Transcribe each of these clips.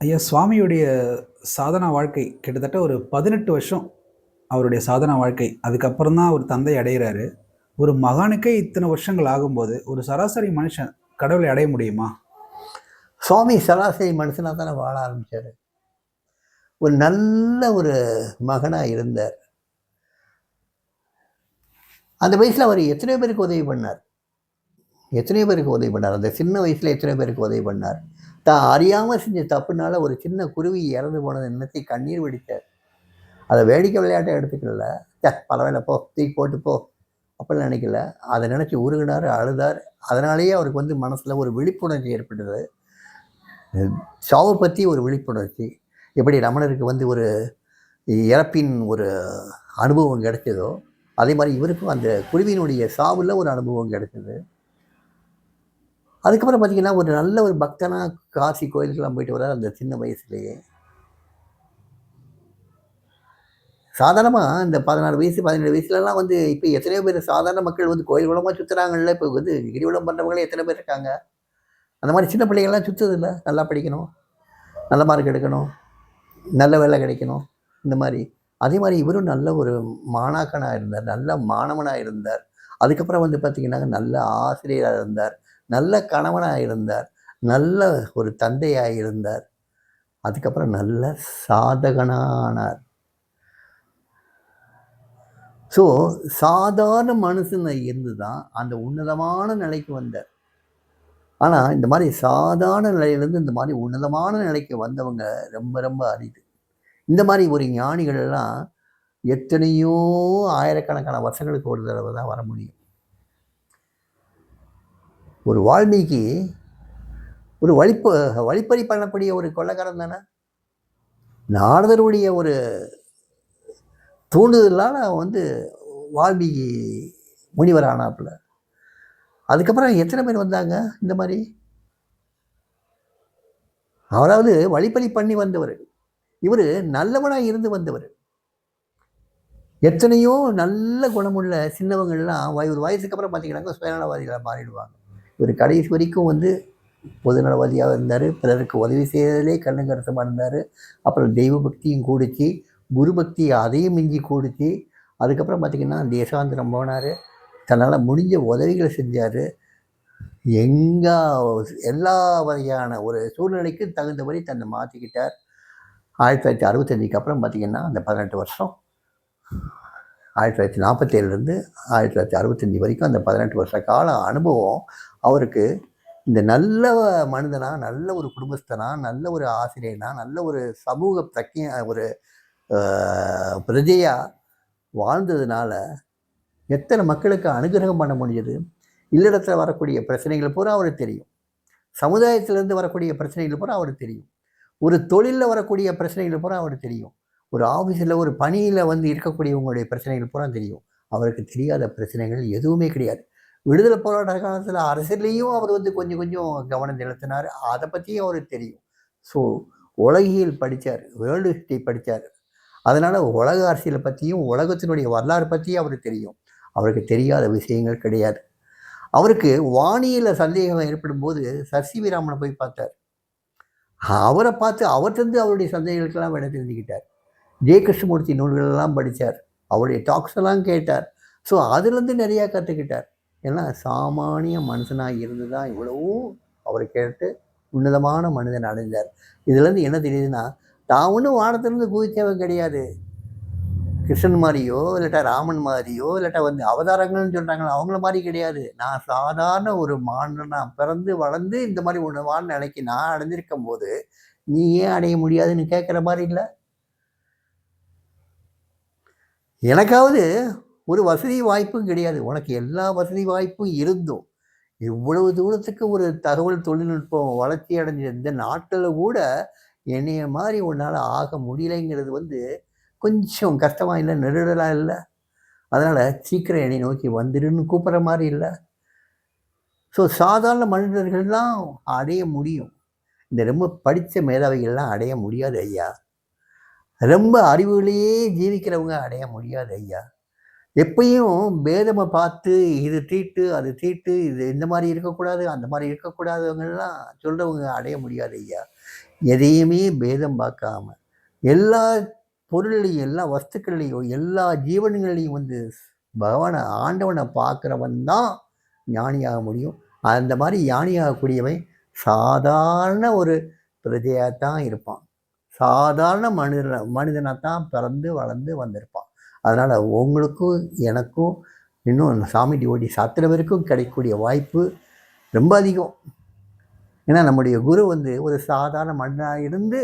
ஐயா சுவாமியுடைய சாதனா வாழ்க்கை கிட்டத்தட்ட ஒரு பதினெட்டு வருஷம் அவருடைய சாதனா வாழ்க்கை. அதுக்கப்புறம் தான் அவர் தந்தை அடைகிறாரு ஒரு மகானுக்கே இத்தனை வருஷங்கள் ஆகும்போது ஒரு சராசரி மனுஷன் கடவுளை அடைய முடியுமா? சுவாமி சராசரி மனுஷனாக தானே வாழ ஆரம்பித்தார் ஒரு நல்ல ஒரு மகனாக இருந்தார். அந்த வயசில் அவர் எத்தனையோ பேருக்கு உதவி பண்ணார். எத்தனையோ பேருக்கு உதவி பண்ணார். அந்த சின்ன வயசில் எத்தனையோ பேருக்கு உதவி பண்ணார். தான் அறியாமல் செஞ்ச தப்புனால ஒரு சின்ன குருவி இறந்து போனது என்னத்தை கண்ணீர் வெடித்தார். அதை வேடிக்கை விளையாட்டை எடுத்துக்கல. சே பரவாயில்ல போ தூக்கி போட்டு போ அப்படிலாம் நினைக்கல. அதை நினச்சி உருகினார் அழுதார். அதனாலேயே அவருக்கு வந்து மனசில் ஒரு விழிப்புணர்ச்சி ஏற்பட்டது. சாவை பற்றி ஒரு விழிப்புணர்ச்சி. எப்படி ரமணருக்கு வந்து ஒரு இறப்பின் ஒரு அனுபவம் கிடைச்சதோ அதே மாதிரி இவருக்கும் அந்த குருவியினுடைய சாவில் ஒரு அனுபவம் கிடைச்சது. அதுக்கப்புறம் பார்த்தீங்கன்னா ஒரு நல்ல ஒரு பக்தனாக காசி கோயிலுக்கெல்லாம் போயிட்டு வர்றார் அந்த சின்ன வயசுலேயே. சாதாரணமாக இந்த பதினாறு வயசு பதினேழு வயசுலலாம் வந்து இப்போ எத்தனையோ பேர் சாதாரண மக்கள் வந்து கோயில் குளமாக சுற்றுறாங்கல்ல இப்போ வந்து கிரிவலம் பண்ணுறவங்களே எத்தனை பேர் இருக்காங்க? அந்த மாதிரி சின்ன பிள்ளைங்கள்லாம் சுற்றுறதில்ல நல்லா படிக்கணும் நல்ல மார்க் எடுக்கணும் நல்ல வேலை கிடைக்கணும் இந்த மாதிரி. அதே மாதிரி இவரும் நல்ல ஒரு மாணாக்கனாக இருந்தார் நல்ல மாணவனாக இருந்தார். அதுக்கப்புறம் வந்து பார்த்திங்கன்னா நல்ல ஆசிரியராக இருந்தார். நல்ல கணவனாக இருந்தார் நல்ல ஒரு தந்தையாக இருந்தார் அதுக்கப்புறம் நல்ல சாதகனானார். ஸோ சாதாரண மனுஷனை இருந்து தான் அந்த உன்னதமான நிலைக்கு வந்தார். ஆனால் இந்த மாதிரி சாதாரண நிலையிலேருந்து இந்த மாதிரி உன்னதமான நிலைக்கு வந்தவங்க ரொம்ப ரொம்ப அரிது. இந்த மாதிரி ஒரு ஞானிகள்லாம் எத்தனையோ ஆயிரக்கணக்கான வருஷங்களுக்கு ஒரு தடவை தான் வர முடியும். ஒரு வால்மீகி ஒரு வழிப்ப வழிப்பறி பண்ணக்கூடிய ஒரு கொள்ளக்காரன் தானே? நாரதருடைய ஒரு தூண்டுதலால் வந்து வால்மீகி முனிவர் ஆனாப்புல. அதுக்கப்புறம் எத்தனை பேர் வந்தாங்க இந்த மாதிரி? அவராவது வழிப்பறி பண்ணி வந்தவர். இவர் நல்லவனாக இருந்து வந்தவர். எத்தனையோ நல்ல குணமுள்ள சின்னவங்கள்லாம் ஒரு வயசுக்கு அப்புறம் பார்த்தீங்கன்னாக்கா சுயநலவாதிகளாக மாறிடுவாங்க. இவர் கடைசி வரைக்கும் வந்து பொதுநலவாதியாக இருந்தார் பிறருக்கு உதவி செய்வதிலே கண்ணுங்கரசமாக இருந்தார். அப்புறம் தெய்வ பக்தியும் கூடிச்சு குரு பக்தி அதையும் மிஞ்சி கூடிச்சு அதுக்கப்புறம் பார்த்திங்கன்னா தேசாந்திரம் போனார். தன்னால் முடிஞ்ச உதவிகளை செஞ்சார். எங்கே எல்லா வகையான ஒரு சூழ்நிலைக்கு தகுந்தபடி தன்னை மாற்றிக்கிட்டார் ஆயிரத்தி தொள்ளாயிரத்தி அறுபத்தஞ்சுக்கு அப்புறம் பார்த்திங்கன்னா அந்த பதினெட்டு வருஷம் ஆயிரத்தி தொள்ளாயிரத்தி நாற்பத்தேழுலேருந்து ஆயிரத்தி தொள்ளாயிரத்தி அறுபத்தஞ்சி வரைக்கும் அந்த பதினெட்டு வருஷ கால அனுபவம் அவருக்கு இந்த நல்ல மனிதனாக நல்ல ஒரு குடும்பஸ்தனாக நல்ல ஒரு ஆசிரியனா நல்ல ஒரு சமூக பிரக்கிய ஒரு பிரஜையாக வாழ்ந்ததுனால எத்தனை மக்களுக்கு அனுகிரகம் பண்ண முடியுது? இல்லிடத்தில் வரக்கூடிய பிரச்சனைகள் பூரா அவருக்கு தெரியும். சமுதாயத்திலேருந்து வரக்கூடிய பிரச்சனைகள் பூரா அவருக்கு தெரியும். ஒரு தொழிலில் வரக்கூடிய பிரச்சனைகள் பூரா அவருக்கு தெரியும். ஒரு ஆஃபீஸில் ஒரு பணியில் வந்து இருக்கக்கூடியவங்களுடைய பிரச்சனைகள் பூரா தெரியும். அவருக்கு தெரியாத பிரச்சனைகள் எதுவுமே கிடையாது. விடுதலை போராட்ட காலத்தில் அரசியலையும் அவர் வந்து கொஞ்சம் கொஞ்சம் கவனம் செலுத்தினார். அதை பற்றியும் அவருக்கு தெரியும். ஸோ உலகியல் படித்தார் வேர்ல்டு ஹிஸ்ட்ரி படித்தார் அதனால் உலக அரசியலை பற்றியும் உலகத்தினுடைய வரலாறு பற்றியும் அவருக்கு தெரியும். அவருக்கு தெரியாத விஷயங்கள் கிடையாது. அவருக்கு வானியில் சந்தேகம் ஏற்படும் போது சசிவிராமனை ராமனை போய் பார்த்தார். அவரை பார்த்து அவர்கிட்ட அவருடைய சந்தேகங்களுக்கெல்லாம் விட தெரிஞ்சுக்கிட்டார். ஜெய கிருஷ்ணமூர்த்தி நூல்களெல்லாம் படித்தார் அவருடைய டாக்ஸ் எல்லாம் கேட்டார். ஸோ அதுலேருந்து நிறையா கற்றுக்கிட்டார். ஏன்னா சாமானிய மனுஷனாக இருந்து தான் இவ்வளவும் அவரை கேட்டு உன்னதமான மனிதன் அடைந்தார். இதுலேருந்து என்ன தெரியுதுன்னா தான் ஒன்றும் வானத்திலேருந்து குதித்தவன் கிடையாது. கிருஷ்ணன் மாதிரியோ இல்லாட்டா ராமன் மாதிரியோ இல்லாட்டா வந்து அவதாரங்கள்னு சொல்கிறாங்களோ அவங்கள மாதிரி கிடையாது. நான் சாதாரண ஒரு மாணனாக பிறந்து வளர்ந்து இந்த மாதிரி உணவான நிலைக்கு நான் அடைஞ்சிருக்கும் போது நீ ஏன் அடைய முடியாதுன்னு கேட்குற மாதிரி இல்லை. எனக்காவது ஒரு வசதி வாய்ப்பும் கிடையாது. உனக்கு எல்லா வசதி வாய்ப்பும் இருந்தும். இவ்வளவு தூரத்துக்கு ஒரு தகவல் தொழில்நுட்பம் வளர்ச்சி அடைஞ்ச இந்த நாட்டில் கூட என்னைய மாதிரி உன்னால் ஆக முடியலைங்கிறது வந்து கொஞ்சம் கஷ்டமாக இல்லை நெருடலாக இல்லை. அதனால் சீக்கிரம் என்னை நோக்கி வந்துடுன்னு கூப்பிட்ற மாதிரி இல்லை. ஸோ சாதாரண மனிதர்கள்லாம் அடைய முடியும். இந்த ரொம்ப படித்த மேதாவிகள்லாம் அடைய முடியாது ஐயா. ரொம்ப அறிவுகளையே ஜீவிக்கிறவங்க அடைய முடியாது ஐயா. எப்பயும் பேதமை பார்த்து இது தீட்டு அது தீட்டு இது இந்த மாதிரி இருக்கக்கூடாது அந்த மாதிரி இருக்கக்கூடாதவங்கெல்லாம் சொல்கிறவங்க அடைய முடியாது ஐயா. எதையுமே பேதம் பார்க்காம எல்லா பொருள்லையும் எல்லா வஸ்துக்கள்லையும் எல்லா ஜீவன்களையும் வந்து பகவானை ஆண்டவனை பார்க்குறவன் தான் ஞானியாக முடியும். அந்த மாதிரி ஞானியாகக்கூடியவன் சாதாரண ஒரு பிரஜையாக தான் இருப்பான். சாதாரண மனித மனிதனாக தான் பிறந்து வளர்ந்து வந்திருப்பான். அதனால் உங்களுக்கும் எனக்கும் இன்னும் சாமி டிவோட்டி சத்திர வரைக்கும் கிடைக்கக்கூடிய வாய்ப்பு ரொம்ப அதிகம். ஏன்னா நம்முடைய குரு வந்து ஒரு சாதாரண மனிதனாக இருந்து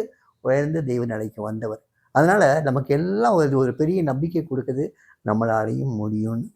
உயர்ந்த தெய்வ நிலைக்கு வந்தவர். அதனால் நமக்கு எல்லாம் ஒரு ஒரு பெரிய நம்பிக்கை கொடுக்குது. நம்மளாலையும் முடியும்னு